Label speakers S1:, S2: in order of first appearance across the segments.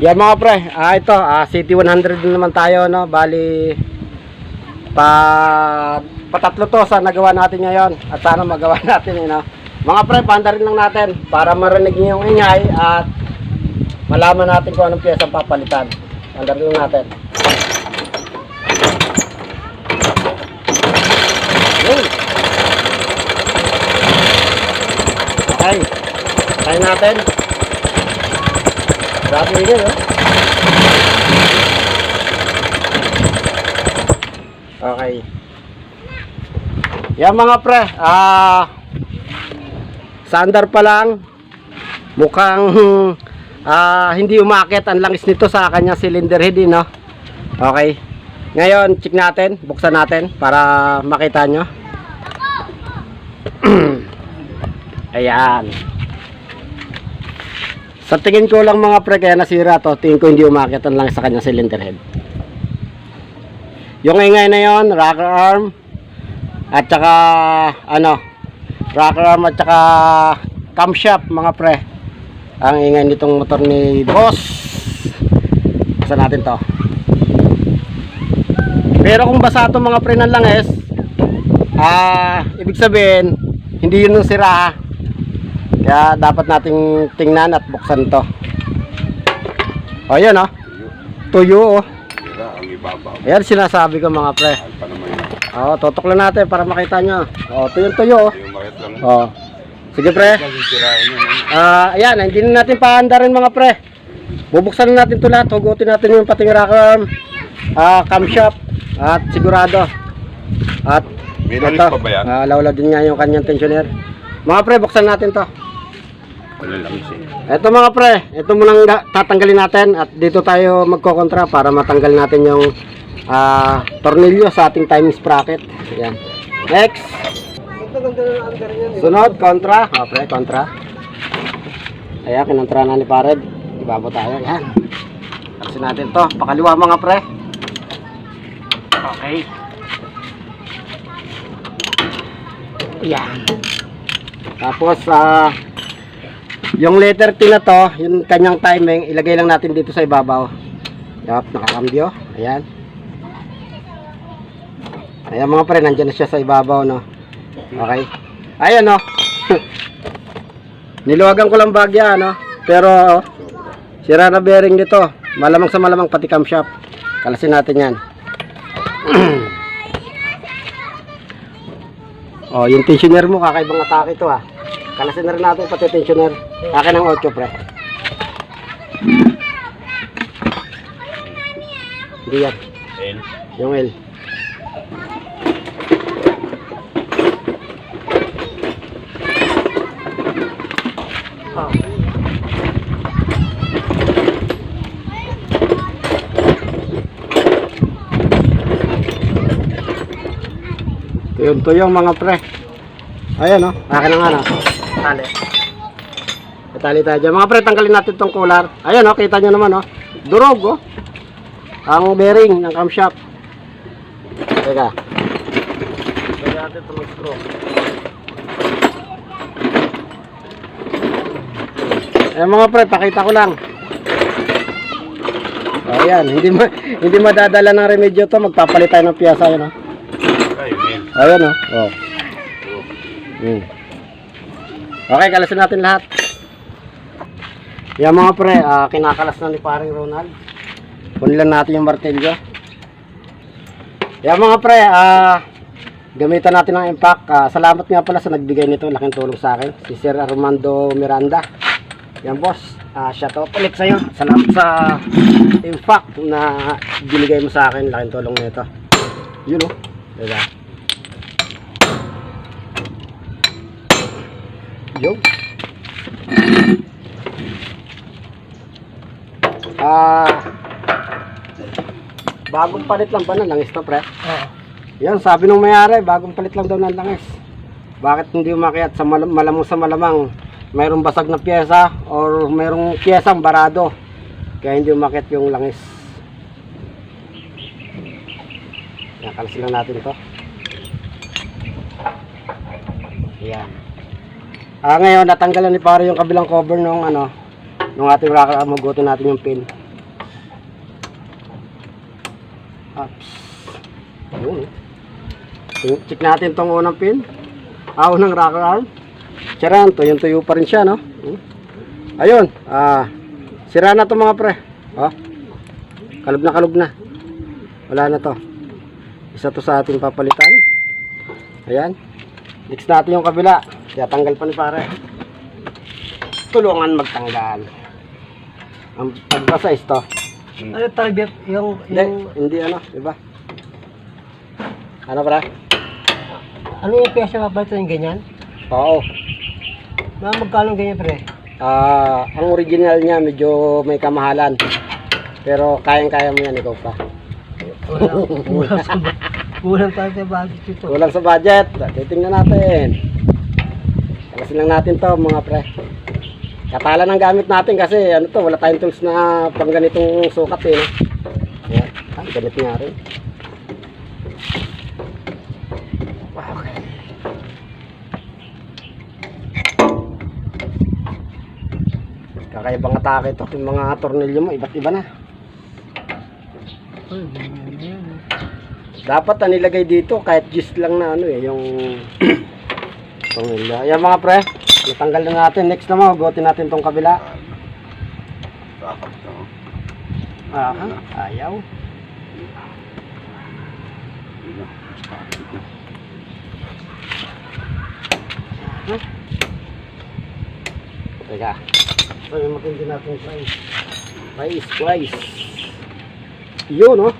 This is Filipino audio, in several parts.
S1: Yan mga pre, ah ito, ah, City 100 din naman tayo no. Bali pa patatlo to sa nagawa natin ngayon at sana magawa natin eh, no? Mga pre, panda rin lang natin para marinig niyo yung ingay at malaman natin kung anong piyesa ang papalitan. Panda rin lang natin. Okay. Try natin. Grabe yun, no? Okay. Yan mga pre, ah sandar pa lang. Mukhang ah hindi umakit ang langis nito sa kanyang cylinder head, no? Okay. Ngayon, check natin, buksan natin para makita nyo. Ayan. Sa tingin ko lang mga pre, kaya nasira to. Tingin ko hindi umakit ang langis sa kanyang cylinder head. Yung ingay na yon, rocker arm at saka ano, rocker arm at saka camshaft mga pre. Ang ingay nitong motor ni Boss. Basta natin to. Pero kung basa to mga pre ng langis, ah, ibig sabihin, hindi yun yung sira. Kaya dapat nating tingnan at buksan to. O yan oh. Tuyo oh.
S2: Sira ang ibabaw.
S1: Ayan sinasabi ko mga pre. Tutok lang natin para makita nyo. Tuyo tuyo. oh.
S2: Yung makit lang.
S1: Oo. Sige pre.
S2: Ano?
S1: Ah, ayan, hindi na natin paanda rin mga pre. Bubuksan na natin ito lahat. Hugutin natin yung pating rocker arm, ah, camshaft, at sigurado. At
S2: May
S1: ito,
S2: pa ba yan?
S1: ah, lawlaw din nga yung kanyang tensioner. Mga pre, buksan natin to.
S2: Siya.
S1: Ito mga pre, ito munang ga- tatanggalin natin at dito tayo magkokontra para matanggal natin yung ah, tornilyo sa ating timing sprocket. Ayan. Next. Sunod, kontra. Oh, pre, kontra. Ayan, kinontra na ni Pared. Ibabo tayo. Ayan. Alisin natin to. Pakaliwa mga pre. Okay. Ayan. Tapos, ah, yung letter T na to, yung kanyang timing, ilagay lang natin dito sa ibabaw. Yup, nakakambyo. Ayan. Ayan mga pre, nandyan na siya sa ibabaw, no? Okay. Ayan, no? Niluwagan ko lang bagya, no? Pero, sira na bearing dito. Malamang sa malamang pati camshaft. Kalasin natin yan. oh, yung tensioner mo, kakaibang atake ito, ah. Kalasin na rin natin pati tensioner. Akin ang 8, pre. Hindi yan.
S2: L.
S1: Yung L. Yun to yung mga pre. Ayan oh, akin na nga Tali. Tali tayo dyan. Mga pre, tanggalin natin tong cooler. Ayan oh, kita nyo naman oh. Durog oh. Ang bearing ng camshaft. Teka. Tanggalin natin itong screw. Eh mga pre, pakita ko lang. Ayan, hindi ma hindi madadala ng remedyo to, magpapalit tayo ng piyasa yun oh.
S2: Ay, L.
S1: Ayan oh. Oh. Hmm. Okay, kalasin natin lahat. Yan mga pre, ah, kinakalas na ni paring Ronald. Kunin lang natin yung martilyo. Yan mga pre, ah, gamitan natin ng impact. Ah, salamat nga pala sa nagbigay nito, laking tulong sa akin. Si Sir Armando Miranda. Yan boss, ah, shout out ulit sa'yo. Salamat sa impact na binigay mo sa akin, laking tulong nito. Yun oh. Diba? Yo. Ah. bagong palit lang ba ng langis to, pre? Oo. Yan, sabi nung mayari, bagong palit lang daw ng langis. Bakit hindi umakyat sa mal- malamang sa malamang? Mayroong basag na pyesa or mayroong pyesang barado. Kaya hindi umakyat yung langis. Nakalasin lang natin to. Yan. Ah, ngayon natanggalan ni pare yung kabilang cover nung ano, nung ating rocker magutin natin yung pin. Ups. Ayun. Eh. Check natin tong unang pin. Ah, unang rocker arm. Charan, to yung tuyo pa rin siya, no? Hmm. Ayun. Ah, sira na to mga pre. Oh. Kalog na kalog na. Wala na to. Isa to sa ating papalitan. Ayan. Next natin yung kabila. Kaya tanggal pa ni pare. Tulungan magtanggal. Ang pagbasa is to.
S3: Ano target yung
S1: Hindi,
S3: yung
S1: hindi ano, di ba? Ano para?
S3: ano yung pyesa papalit yung ganyan?
S1: Oo.
S3: Mga magkano ganyan pre?
S1: Ah, ang original niya medyo may kamahalan. Pero kayang-kaya mo yan ikaw pa.
S3: Wala. Kulang sa budget.
S1: Kulang sa budget. Titingnan natin. Kasi lang natin to mga pre. Katala ng gamit natin kasi ano to, wala tayong tools na pang ganitong sukat eh. no? Ayan, ah, ganit nga rin. Okay. Kakaibang atake ito. Yung mga tornilyo mo, iba't iba na.
S3: Ganyan yan.
S1: Dapat na nilagay dito kahit gist lang na ano eh, yung tornilyo. Ayan mga pre, natanggal na natin. Next naman, hugotin natin tong kabila. Aha, ayaw.
S2: Yun.
S1: Teka. Yung matindi natin price. Price, price. Yun, no?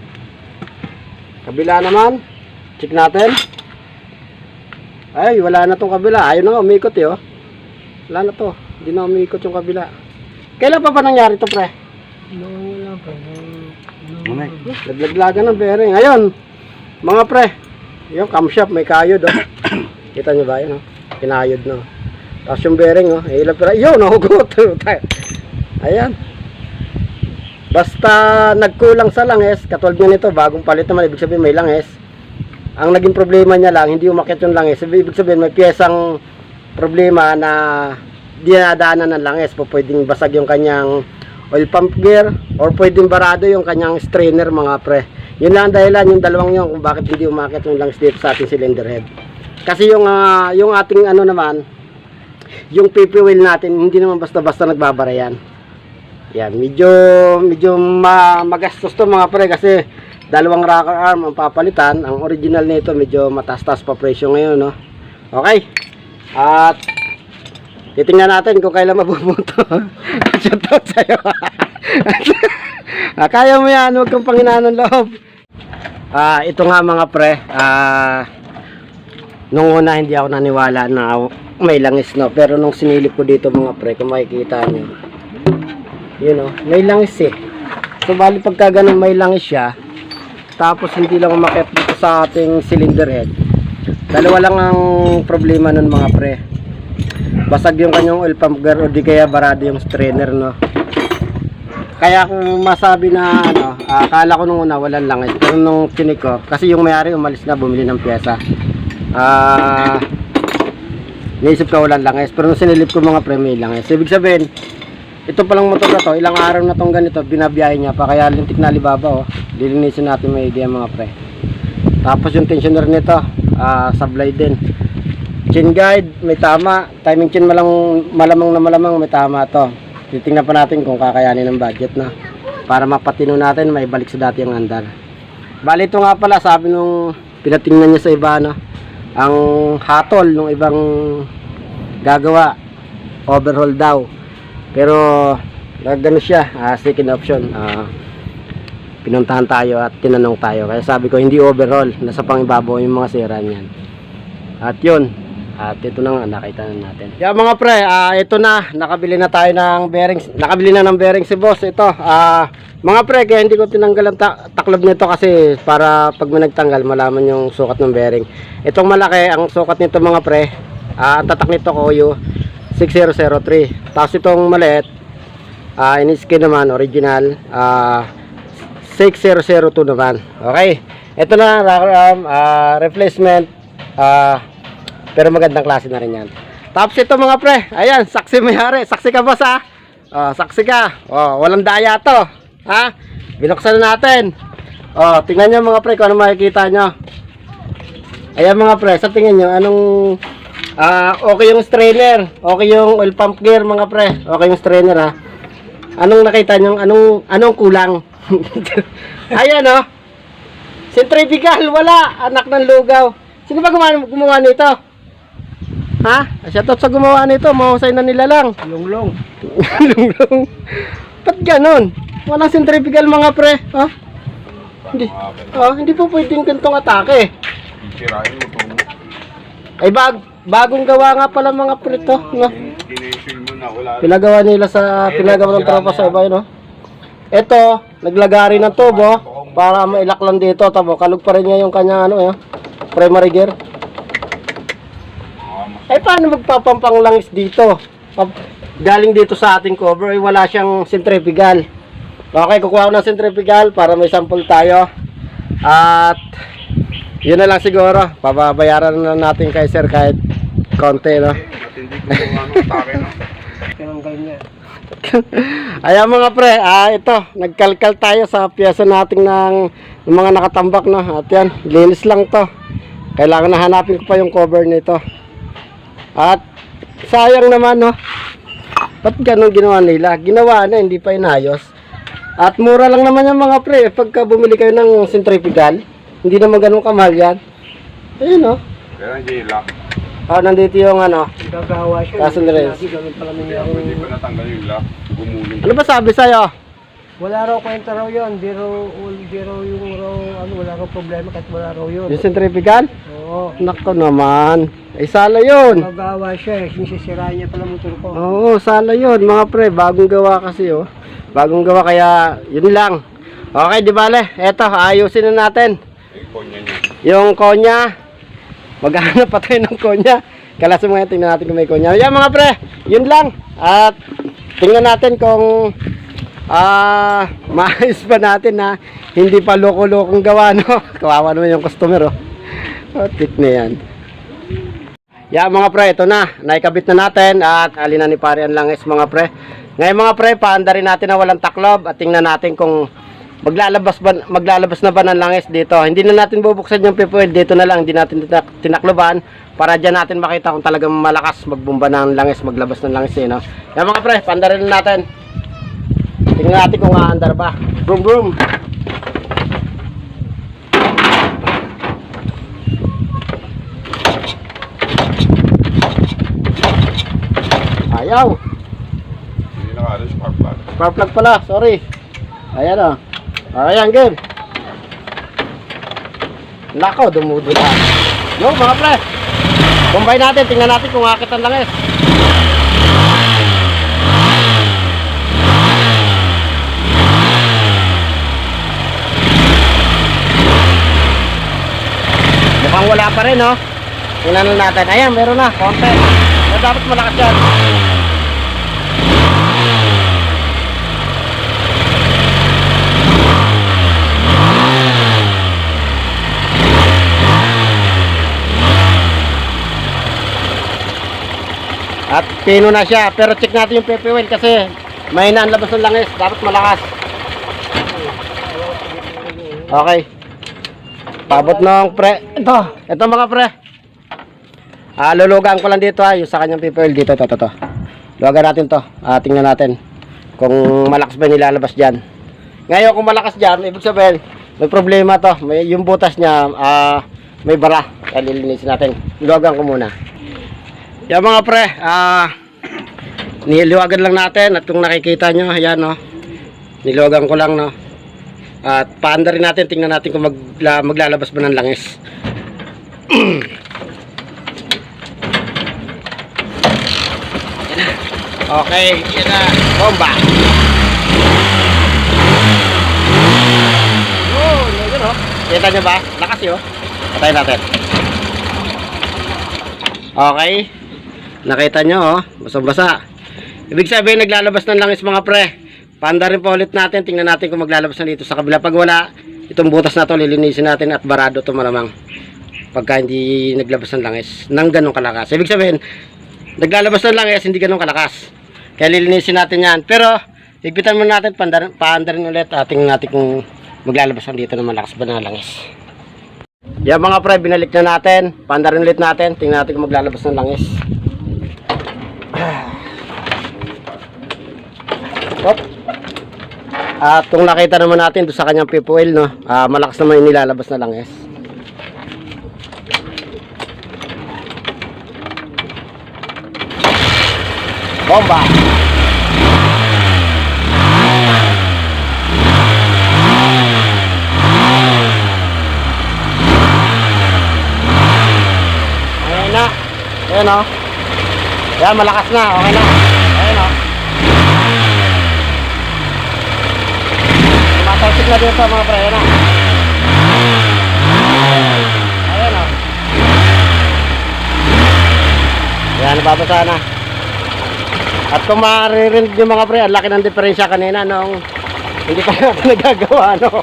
S1: Kabila naman. Check natin. Ay, wala na tong kabila. Ayun na nga, umikot eh, oh. Wala na to. Hindi na umikot yung kabila. Kailan pa ba nangyari to, pre?
S3: Noon lang pre. Noong- noong-
S2: Mamay.
S1: Naglaglagan ng bearing. Ayun, mga pre. Yung camshaft, may kayod, oh. Kita nyo ba yun, oh? Kinayod, no? Tapos yung bearing, oh. Eh, ilang pira. Yun, nahugot. Ayan. Basta nagkulang sa langis, katulad nga nito, bagong palit naman, ibig sabihin may langis. Ang naging problema niya lang, hindi umakit yung langis. Ibig sabihin, may piyesang problema na dinadaanan ng langis. Po, pwedeng basag yung kanyang oil pump gear or pwedeng barado yung kanyang strainer mga pre. Yun lang ang dahilan yung dalawang yun kung bakit hindi umakit yung langis dito sa ating cylinder head. Kasi yung ah, yung ating ano naman, yung PP wheel natin hindi naman basta-basta nagbabara yan. Yan, medyo medyo ma magastos to mga pre kasi dalawang rocker arm ang papalitan. Ang original nito medyo mataas-taas pa presyo ngayon, no. Okay. At titingnan natin kung kailan mabubuto. Shoutout sa'yo. ah, kaya mo yan, huwag kang panghinaan ng loob. Ah, ito nga mga pre, ah, nung una hindi ako naniwala na may langis no, pero nung sinilip ko dito mga pre, kung makikita nyo, yun o, may langis eh. So bali pagka ganun may langis siya, tapos hindi lang umakit dito sa ating cylinder head, dalawa lang ang problema nun mga pre. Basag yung kanyang oil pump gear o di kaya barado yung strainer no. Kaya kung masabi na ano, akala ko nung una walang langis. Pero nung chinik ko, kasi yung may-ari umalis na bumili ng pyesa. Ah, naisip ko walang langis. Pero nung sinilip ko mga pre, may langis. Ibig sabihin, ito palang motor na to, ilang araw na tong ganito, binabiyahe niya pa. Kaya lintik na alibaba oh. Lilinisin natin may idea mga pre. Tapos yung tensioner nito, ah, sablay din. Chin guide, may tama. Timing chin malang, malamang na malamang may tama to. Titingnan pa natin kung kakayanin ng budget na. Para mapatino natin, may balik sa dati ang andar. Bali ito nga pala, sabi nung pinatingnan niya sa iba, no? Ang hatol nung ibang gagawa, overhaul daw. Pero, gagano siya, ah, second option. Ah, pinuntahan tayo at tinanong tayo. Kaya sabi ko, hindi overhaul. Nasa pangibabaw yung mga sira niyan. At yun, at ito na nga, nakita na natin. Yeah, mga pre, ah, ito na, nakabili na tayo ng bearings. Nakabili na ng bearings si boss. Ito, ah, mga pre, kaya hindi ko tinanggal ang ta- taklob nito kasi para pag may nagtanggal, malaman yung sukat ng bearing. Itong malaki, ang sukat nito mga pre, ah, ang tatak nito ko yung 6003. Tapos itong maliit, ah, in-skin naman, original, ah, 6002 naman. Okay. Ito na, arm, ah, replacement, ah, pero magandang klase na rin yan. Tapos ito mga pre, ayan, saksi mayari. Saksi ka boss ha? Oh, saksi ka. Oh, walang daya to. Ha? Binuksan na natin. Oh, tingnan nyo mga pre kung ano makikita nyo. Ayan mga pre, sa tingin nyo, anong ah okay yung strainer, okay yung oil pump gear mga pre, okay yung strainer ha. Anong nakita nyo, anong, anong kulang? Ayan oh. Centrifugal, wala. Anak ng lugaw. Sino ba gumawa, gumawa nito? Ha? Shoutout sa gumawa nito, mahusay na nila lang.
S3: Lunglong.
S1: Lunglong. Ba't ganon? Walang centrifugal mga pre. Oh, hindi. Oh, hindi po pwedeng gantong atake. Ay bag, bagong gawa nga pala mga pre to, no? Pinagawa nila sa pinagawa ng tropa sa iba, no? Ito, naglagari ng tubo para mailak lang dito, tabo. Kalog pa rin niya yung kanya ano, eh, primary gear. Ay paano magpapampang langis dito? Galing dito sa ating cover, ay wala siyang centrifugal. Okay, kukuha ko ng centrifugal para may sample tayo. At yun na lang siguro. Pababayaran na natin kay sir kahit konti, no?
S2: Matindi ko yung ano, atake no.
S3: Tinanggal niya.
S1: Ayan mga pre, ah, ito, nagkalkal tayo sa piyesa natin ng, ng mga nakatambak no. At yan, linis lang to. Kailangan na hanapin ko pa yung cover nito. At sayang naman no. Ba't ganun ginawa nila? Ginawa na, hindi pa inayos. At mura lang naman yung mga pre, pagka bumili kayo ng centrifugal, hindi naman ganun kamahal yan. Ayun no.
S2: Kaya hindi lock.
S1: Ah, nandito yung ano.
S3: Gagawa siya.
S1: Kaso na rin.
S3: Lagi gamit pala niya
S2: Kaya
S3: ang...
S2: hindi pa natanggal yung lock. Gumulong.
S1: Ano ba sabi sa'yo?
S3: Wala raw kwenta raw yun. Di raw, di raw yung raw, ano, wala raw problema kahit wala raw yun.
S1: Yung centrifugal?
S3: Oo.
S1: Nako naman. Ay sala yun.
S3: Gagawa siya eh. Sinisirahan niya pala motor ko.
S1: Oo, sala yun mga pre. Bagong gawa kasi oh. Bagong gawa kaya yun lang. Okay, di bale. Eto, ayusin na natin.
S2: Konya niya.
S1: Yung konya. Maghanap pa tayo ng konya. Kalasin mo nga, tingnan natin kung may konya. Yan mga pre, yun lang. At tingnan natin kung ah maayos pa natin na hindi pa loko-lokong gawa, no? Kawawa naman yung customer, oh. Oh, tik na yan. Yeah, mga pre, ito na. Naikabit na natin at alina ni Pare ang langis mga pre. Ngayon mga pre, paanda rin natin na walang taklob at tingnan natin kung maglalabas ba maglalabas na ba ng langis dito. Hindi na natin bubuksan yung pipuel dito na lang, hindi natin tinak- tinakloban para diyan natin makita kung talagang malakas magbumba ng langis, maglabas ng langis eh, no? Yan mga pre, paanda rin natin. Tingnan natin kung aandar ba. Boom boom. Ayaw.
S2: Hindi nakaano spark plug.
S1: Spark plug pala, sorry. Ayan o. Ayan, game. Nako, dumudula. Yo, mga pre. Kumbay natin, tingnan natin kung akit ang langis. Mukhang wala pa rin, no? Tingnan na natin. Ayan, meron na. Konti. Dapat malakas yan. At pino na siya. Pero check natin yung pepe oil kasi may ang labas ng langis. Dapat malakas. Okay. Pabot ng pre. Ito. Ito mga pre. Ah, lulugan ko lang dito ha. Yung sa kanyang pepe oil dito. Ito, ito, ito. Luwagan natin to. Ah, tingnan natin. Kung malakas ba nilalabas dyan. Ngayon kung malakas dyan, ibig sabihin, may problema to. May, yung butas niya, ah, may bara. Kaya lilinisin natin. Luwagan ko muna. Yan mga pre, ah niliwagan lang natin at kung nakikita nyo, ayan no. Niluwagan ko lang no. At paanda rin natin, tingnan natin kung magla, maglalabas ba ng langis. Okay, yan na. Bomba. Oh, yun oh. Kita nyo ba? Lakas yun. Patayin natin. Okay. Nakita nyo, oh. Basang-basa. Ibig sabihin, naglalabas ng langis mga pre. Panda rin pa ulit natin. Tingnan natin kung maglalabas na dito sa kabila. Pag wala, itong butas na to, lilinisin natin at barado to malamang. Pagka hindi naglabas ng langis. Nang ganong kalakas. Ibig sabihin, naglalabas ng langis, hindi ganong kalakas. Kaya lilinisin natin yan. Pero, higpitan muna natin, panda, paanda rin ulit. Ating natin kung maglalabas ang dito ng malakas ba na langis. Yan mga pre, binalik na natin. Pandarin ulit natin. Tingnan natin kung maglalabas ng langis. Op. At kung nakita naman natin doon sa kanyang pipuel, no, ah, malakas naman yung nilalabas na langis. Bomba! Ayan na. Ayan o. Ayan, malakas na. Okay na. Ayan o. Tumatalsik na dito mga pre. Ayan na. Ayan o. Ayan, nababasa na. At kung maririnig nyo mga pre, ang laki ng diferensya kanina nung hindi pa natin nagagawa, no?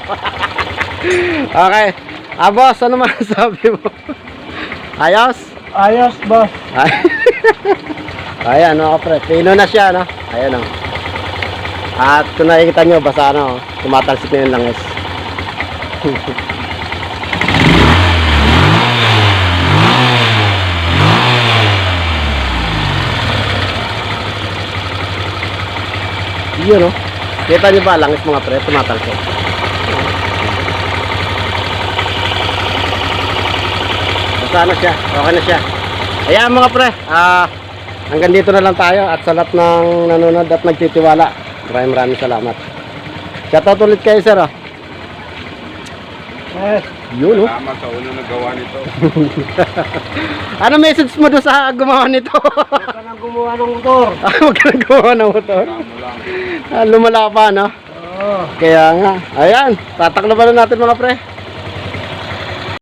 S1: okay. Ah, boss, ano masasabi mo? Ayos?
S3: Ayos, boss.
S1: Ay. Ayan mga pre, pino na siya no. Ayan o. At kung nakikita nyo, basa ano, tumatalsik na yung langis. Yun no. Kita nyo ba langis mga pre, tumatalsik. Basta na siya, okay na siya. Ayan mga pre, ah, hanggang dito na lang tayo at sa lahat ng nanonood at nagtitiwala. Maraming maraming salamat. Shoutout ulit kayo sir ah.
S3: Yes.
S1: Yun oh.
S2: Salamat sa unang nagawa nito.
S1: Ano message mo doon sa gumawa nito?
S3: Huwag ka nang gumawa ng motor.
S1: Ah, Huwag ka na gumawa ng motor. Ah, lumala pa no?
S3: Oo.
S1: Kaya nga. Ayan, tataklo ba na natin mga pre?